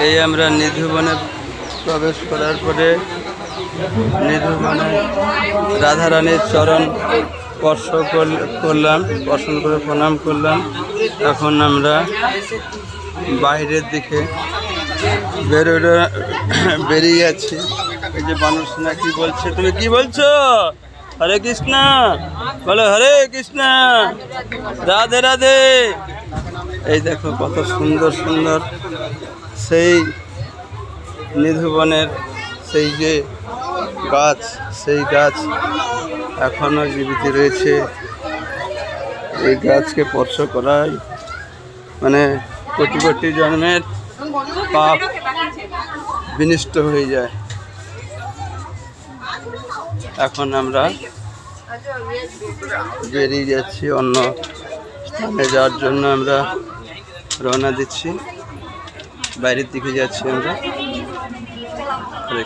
এই আমরা নিধুবনে প্রবেশ করার পরে নিধুবনে রাধারানীর চরণ স্পর্শ করল- করলাম, স্পর্শন করে প্রণাম করলাম। এখন আমরা বাইরের দিকে বেরোনো বেরিয়ে আছি। এই যে মানুষ না কি বলছে? তুমি কি বলছো? হরে কৃষ্ণ। বলো, হরে কৃষ্ণ। রাধে রাধে। এই দেখো কত সুন্দর সুন্দর সেই নিধুবনের সেই যে গাছ, সেই গাছ এখনও জীবিত রয়েছে। এই গাছকে স্পর্শ করাই মানে কোটি কোটি জন্মের পাপ বিনিষ্ট হয়ে যায়। এখন আমরা বেরিয়ে যাচ্ছি অন্য স্থানে। যাওয়ার জন্য আমরা রওনা দিচ্ছি। বাইরের দিকে যাচ্ছি আমরা। হরে